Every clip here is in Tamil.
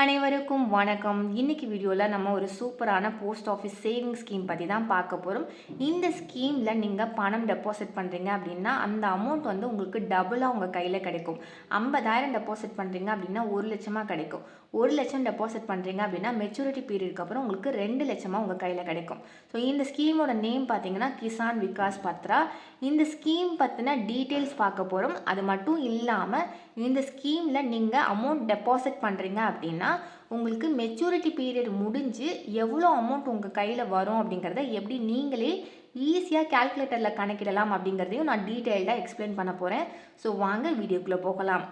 அனைவருக்கும் வணக்கம். இன்னைக்கு வீடியோவில் நம்ம ஒரு சூப்பரான போஸ்ட் ஆஃபீஸ் சேவிங் ஸ்கீம் பற்றி தான் பார்க்க போகிறோம் இந்த ஸ்கீமில் நீங்கள் பணம் டெபாசிட் பண்ணுறீங்க அப்படின்னா அந்த அமௌண்ட் வந்து உங்களுக்கு டபுளாக உங்கள் கையில் கிடைக்கும். ஐம்பதாயிரம் டெபாசிட் பண்ணுறீங்க அப்படின்னா ஒரு லட்சமாக கிடைக்கும். ஒரு லட்சம் டெபாசிட் பண்ணுறீங்க அப்படின்னா மெச்சூரிட்டி பீரியடுக்கு அப்புறம் உங்களுக்கு ரெண்டு லட்சமாக உங்கள் கையில் கிடைக்கும். ஸோ இந்த ஸ்கீமோட நேம் பார்த்தீங்கன்னா கிசான் விகாஸ் பத்ரா. இந்த ஸ்கீம் பற்றின டீட்டெயில்ஸ் பார்க்க போகிறோம் அது மட்டும் இல்லாமல் இந்த ஸ்கீமில் நீங்கள் அமௌண்ட் டெபாசிட் பண்ணுறீங்க அப்படின்னா உங்களுக்கு மெச்சூரிட்டி பீரியட் முடிஞ்சு எவ்வளோ அமௌண்ட் உங்கள் கையில் வரும் அப்படிங்கிறத எப்படி நீங்களே ஈஸியாக கால்குலேட்டரில் கணக்கிடலாம் அப்படிங்கிறதையும் நான் டீட்டெயில்டாக எக்ஸ்பிளைன் பண்ண போகிறேன் ஸோ வாங்க வீடியோக்குள்ளே போகலாம்.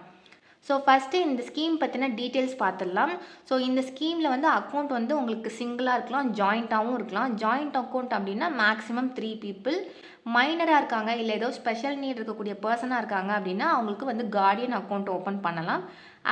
ஸோ ஃபஸ்ட்டு இந்த ஸ்கீம் பற்றின டீட்டெயில்ஸ் பார்த்துடலாம் ஸோ இந்த ஸ்கீமில் வந்து அக்கௌண்ட் வந்து உங்களுக்கு சிங்கிளாக இருக்கலாம் ஜாயிண்ட்டாகவும் இருக்கலாம். ஜாயிண்ட் அக்கௌண்ட் அப்படின்னா மேக்ஸிமம் த்ரீ பீப்புள் மைனராக இருக்காங்க இல்லை ஏதோ ஸ்பெஷல் நீட் இருக்கக்கூடிய பர்சனாக இருக்காங்க அப்படின்னா அவங்களுக்கு வந்து கார்டியன் அக்கௌண்ட் ஓப்பன் பண்ணலாம்.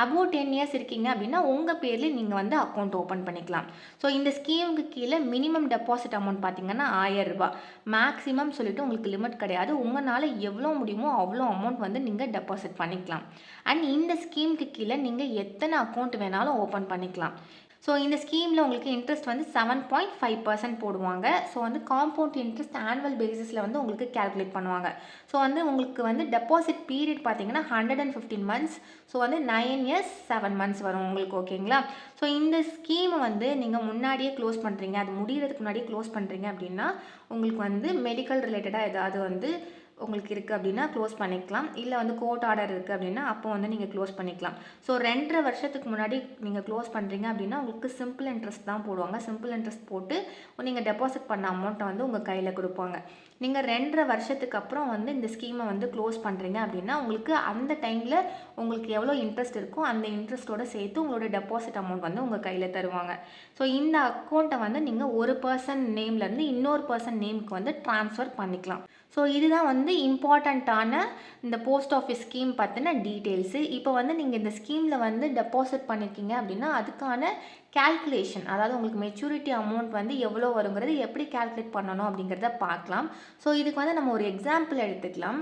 அபவுட் டென் இயர்ஸ் இருக்கீங்க அப்படின்னா உங்கள் பேரில் நீங்கள் வந்து அக்கௌண்ட் ஓப்பன் பண்ணிக்கலாம். ஸோ இந்த ஸ்கீமுக்கு கீழே மினிமம் டெபாசிட் அமௌண்ட் பார்த்தீங்கன்னா ஆயிரம் மேக்ஸிமம் சொல்லிட்டு உங்களுக்கு லிமிட் கிடையாது. உங்களால் எவ்வளோ முடியுமோ அவ்வளோ அமௌண்ட் வந்து நீங்கள் டெபாசிட் பண்ணிக்கலாம். அண்ட் இந்த ஸ்கீமுக்கு கீழே நீங்கள் எத்தனை அக்கௌண்ட் வேணாலும் ஓப்பன் பண்ணிக்கலாம். ஸோ இந்த ஸ்கீமில் உங்களுக்கு இன்ட்ரெஸ்ட் வந்து செவன் பாயிண்ட் ஃபைவ் பர்சன்ட் போடுவாங்க. ஸோ வந்து காம்பவுண்ட் இன்ட்ரெஸ்ட் ஆனுவல் பேசிஸில் வந்து உங்களுக்கு கேல்குலேட் பண்ணுவாங்க. ஸோ வந்து உங்களுக்கு வந்து டெபாசிட் பீரியட் பார்த்தீங்கன்னா hundred and fifteen months so வந்து நைன் இயர்ஸ் செவன் மந்த்ஸ் வரும் உங்களுக்கு ஓகேங்களா ஸோ இந்த ஸ்கீமை வந்து நீங்கள் முன்னாடியே க்ளோஸ் பண்ணுறீங்க அது முடிகிறதுக்கு முன்னாடியே க்ளோஸ் பண்ணுறீங்க அப்படின்னா உங்களுக்கு வந்து மெடிக்கல் ரிலேட்டடாக ஏதாவது வந்து உங்களுக்கு இருக்குது அப்படின்னா க்ளோஸ் பண்ணிக்கலாம். இல்லை வந்து கோர்ட் ஆர்டர் இருக்குது அப்படின்னா அப்போ வந்து நீங்கள் க்ளோஸ் பண்ணிக்கலாம். ஸோ ரெண்டரை வருஷத்துக்கு முன்னாடி நீங்கள் க்ளோஸ் பண்ணுறீங்க அப்படின்னா உங்களுக்கு சிம்பிள் இன்ட்ரெஸ்ட் தான் போடுவாங்க. சிம்பிள் இன்ட்ரெஸ்ட் போட்டு நீங்கள் டெபாசிட் பண்ண அமௌண்ட்டை வந்து உங்கள் கையில் கொடுப்பாங்க. நீங்கள் ரெண்டரை வருஷத்துக்கு அப்புறம் வந்து இந்த ஸ்கீமை வந்து க்ளோஸ் பண்ணுறீங்க அப்படின்னா உங்களுக்கு அந்த டைமில் உங்களுக்கு எவ்வளோ இன்ட்ரெஸ்ட் இருக்கோ அந்த இன்ட்ரெஸ்ட்டோட சேர்த்து உங்களோட டெபாசிட் அமௌண்ட் வந்து உங்கள் கையில் தருவாங்க. ஸோ இந்த அக்கௌண்ட்டை வந்து நீங்கள் ஒரு பர்சன் நேம்லேருந்து இன்னொரு பர்சன் நேமுக்கு வந்து ட்ரான்ஸ்ஃபர் பண்ணிக்கலாம். ஸோ இதுதான் வந்து இம்பார்ட்டண்ட்டான இந்த போஸ்ட் ஆஃபீஸ் ஸ்கீம் பற்றின டீட்டெயில்ஸு இப்போ வந்து நீங்கள் இந்த ஸ்கீமில் வந்து டெபாசிட் பண்ணியிருக்கீங்க அப்படின்னா அதுக்கான கேல்குலேஷன் அதாவது உங்களுக்கு மெச்சூரிட்டி அமௌண்ட் வந்து எவ்வளோ வருங்கிறது எப்படி கேல்குலேட் பண்ணணும் அப்படிங்கிறத பார்க்கலாம். ஸோ இதுக்கு வந்து நம்ம ஒரு எக்ஸாம்பிள் எடுத்துக்கலாம்.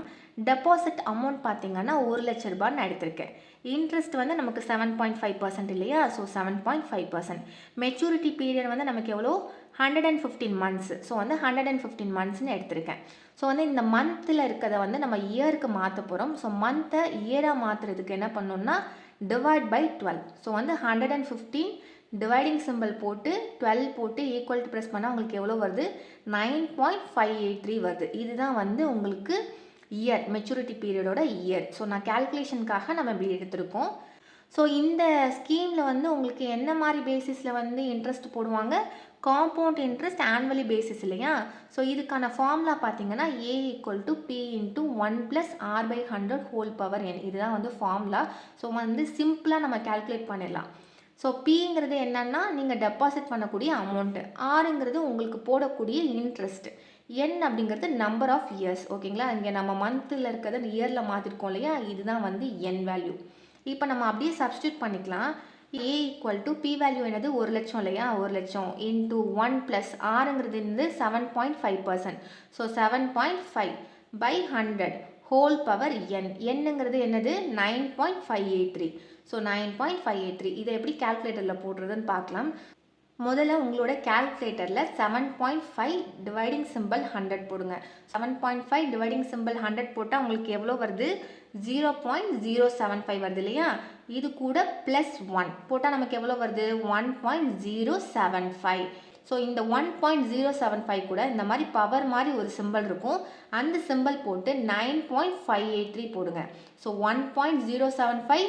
டெபாசிட் அமௌண்ட் பார்த்தீங்கன்னா ஒரு லட்ச ரூபான்னு எடுத்திருக்கேன். இன்ட்ரெஸ்ட் வந்து நமக்கு செவன் பாயிண்ட் ஃபைவ் பர்சன்ட் இல்லையா? So seven point five percent maturity period வந்து நமக்கு எவ்வளோ? Hundred and fifteen months so வந்து ஹண்ட்ரட் அண்ட் ஃபிஃப்டீன் மந்த்ஸ்னு எடுத்திருக்கேன். ஸோ வந்து இந்த மந்தில் இருக்கிறத வந்து நம்ம இயருக்கு மாற்ற போகிறோம் ஸோ மந்த்தை இயராக மாற்றுறதுக்கு என்ன பண்ணோம்னா டிவைட் பை டுவெல் ஸோ வந்து hundred and fifteen dividing symbol போட்டு டுவெல் போட்டு ஈக்குவல் டு ப்ரெஸ் பண்ணால் உங்களுக்கு எவ்வளோ வருது? Nine point five eight three வருது. இதுதான் வந்து உங்களுக்கு இயர் மெச்சூரிட்டி பீரியடோட இயர் ஸோ நான் கேல்குலேஷனுக்காக நம்ம இப்படி எடுத்திருக்கோம். ஸோ இந்த ஸ்கீமில் வந்து உங்களுக்கு என்ன மாதிரி பேசிஸில் வந்து இன்ட்ரெஸ்ட் போடுவாங்க? காம்பவுண்ட் இன்ட்ரெஸ்ட் ஆனுவலி பேசிஸ் இல்லையா? ஸோ இதுக்கான ஃபார்முலா பார்த்தீங்கன்னா A equal to P into one plus R by hundred whole power N இதுதான் வந்து ஃபார்முலா ஸோ வந்து சிம்பிளாக நம்ம கேல்குலேட் பண்ணிடலாம். ஸோ பிங்கிறது என்னன்னா நீங்கள் டெபாசிட் பண்ணக்கூடிய அமௌண்ட்டு ஆறுங்கிறது உங்களுக்கு போடக்கூடிய இன்ட்ரெஸ்ட்டு என் அப்படிங்கிறது நம்பர் ஆஃப் இயர்ஸ் ஓகேங்களா இங்கே நம்ம மந்தில் இருக்கிறத இயரில் மாற்றிருக்கோம் இல்லையா? இதுதான் வந்து என் வேல்யூ இப்போ நம்ம அப்படியே சப்ஸ்டியூட் பண்ணிக்கலாம். A equal to P value என்னது? ஒரு லட்சம் இல்லையா? ஒரு லட்சம். இன்ட்டு ஒன் ப்ளஸ் ஆறுங்கிறது வந்து seven point five percent so seven point five by hundred whole power N என்னங்கிறது என்னது? Nine point five eight three so nine point five eight three இதை எப்படி கால்குலேட்டரில் போடுறதுன்னு பார்க்கலாம். முதல்ல உங்களோட கால்குலேட்டரில் seven point five dividing symbol hundred போடுங்க. Seven point five dividing symbol hundred போட்டால் உங்களுக்கு எவ்வளோ வருது? Zero point zero seven five வருது இல்லையா? இது கூட ப்ளஸ் ஒன் போட்டால் நமக்கு எவ்வளோ வருது? One point zero seven five so இந்த one point zero seven five கூட இந்த மாதிரி பவர் மாதிரி ஒரு சிம்பிள் இருக்கும். அந்த சிம்பிள் போட்டு nine point five eight three போடுங்க. So one point zero seven five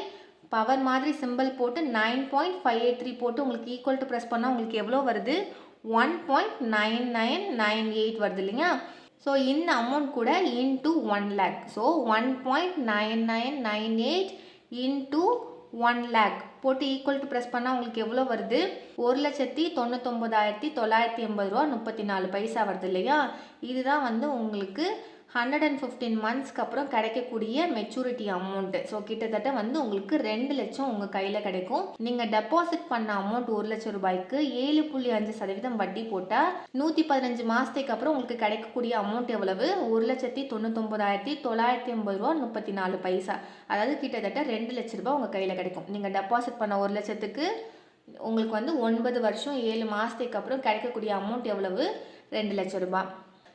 power மாதிரி சிம்பிள் போட்டு nine point five eight three போட்டு உங்களுக்கு ஈக்குவல் டு ப்ரெஸ் பண்ணால் உங்களுக்கு எவ்வளோ வருது? One point nine nine nine eight வருது இல்லையா? ஸோ இந்த அமௌண்ட் கூட into one lakh so one point nine nine nine eight into one lakh போட்டு ஈக்குவல் டு ப்ரெஸ் பண்ணால் உங்களுக்கு எவ்வளோ வருது? ஒரு லட்சத்தி தொண்ணூத்தொம்பதாயிரத்தி தொள்ளாயிரத்தி எண்பது ரூபா முப்பத்தி நாலு பைசா வருது இல்லையா? இதுதான் வந்து உங்களுக்கு ஹண்ட்ரட் அண்ட் ஃபிஃப்டீன் மந்த்ஸ்க்கு அப்புறம் கிடைக்கக்கூடிய மெச்சூரிட்டி அமௌண்ட்டு ஸோ கிட்டத்தட்ட வந்து உங்களுக்கு ரெண்டு லட்சம் உங்கள் கையில் கிடைக்கும். நீங்கள் டெபாசிட் பண்ண அமௌண்ட் ஒரு லட்சம் ரூபாய்க்கு ஏழு புள்ளி அஞ்சு சதவீதம் வட்டி போட்டால் நூற்றி பதினஞ்சு மாதத்துக்கு அப்புறம் உங்களுக்கு கிடைக்கக்கூடிய அமௌண்ட் எவ்வளவு? ஒரு லட்சத்தி தொண்ணூத்தொம்பதாயிரத்தி தொள்ளாயிரத்தி எண்பது ரூபா முப்பத்தி நாலு பைசா. அதாவது கிட்டத்தட்ட ரெண்டு லட்ச ரூபா உங்கள் கையில் கிடைக்கும். நீங்கள் டெபாசிட் பண்ண ஒரு லட்சத்துக்கு உங்களுக்கு வந்து ஒன்பது வருஷம் ஏழு மாதத்துக்கு அப்புறம் கிடைக்கக்கூடிய அமௌண்ட் எவ்வளவு? ரெண்டு லட்சம் ரூபாய்.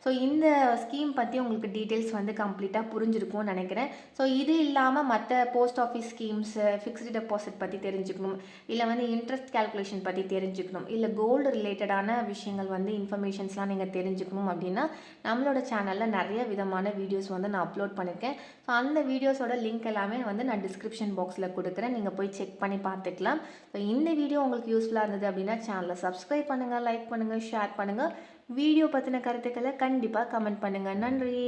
ஸோ இந்த ஸ்கீம் பற்றி உங்களுக்கு டீட்டெயில்ஸ் வந்து கம்ப்ளீட்டாக புரிஞ்சிருக்கும்னு நினைக்கிறேன். ஸோ இது இல்லாமல் மற்ற post office schemes fixed deposit பற்றி தெரிஞ்சுக்கணும். இல்லை வந்து இன்ட்ரெஸ்ட் கால்குலேஷன் பற்றி தெரிஞ்சுக்கணும். இல்லை கோல்டு ரிலேட்டடான விஷயங்கள் வந்து இன்ஃபர்மேஷன்ஸ்லாம் நீங்கள் தெரிஞ்சுக்கணும் அப்படின்னா நம்மளோட சேனலில் நிறைய விதமான வீடியோஸ் வந்து நான் அப்லோட் பண்ணியிருக்கேன் ஸோ அந்த வீடியோஸோட லிங்க் எல்லாமே வந்து நான் டிஸ்கிரிப்ஷன் பாக்ஸில் கொடுக்குறேன். நீங்கள் போய் செக் பண்ணி பார்த்துக்கலாம். ஸோ இந்த வீடியோ உங்களுக்கு யூஸ்ஃபுல்லாக இருந்தது அப்படின்னா சேனலை சப்ஸ்கிரைப் பண்ணுங்கள் லைக் பண்ணுங்கள் ஷேர் பண்ணுங்கள் வீடியோ பற்றின கருத்துக்களை கண்டிப்பாக கமெண்ட் பண்ணுங்கள் நன்றி.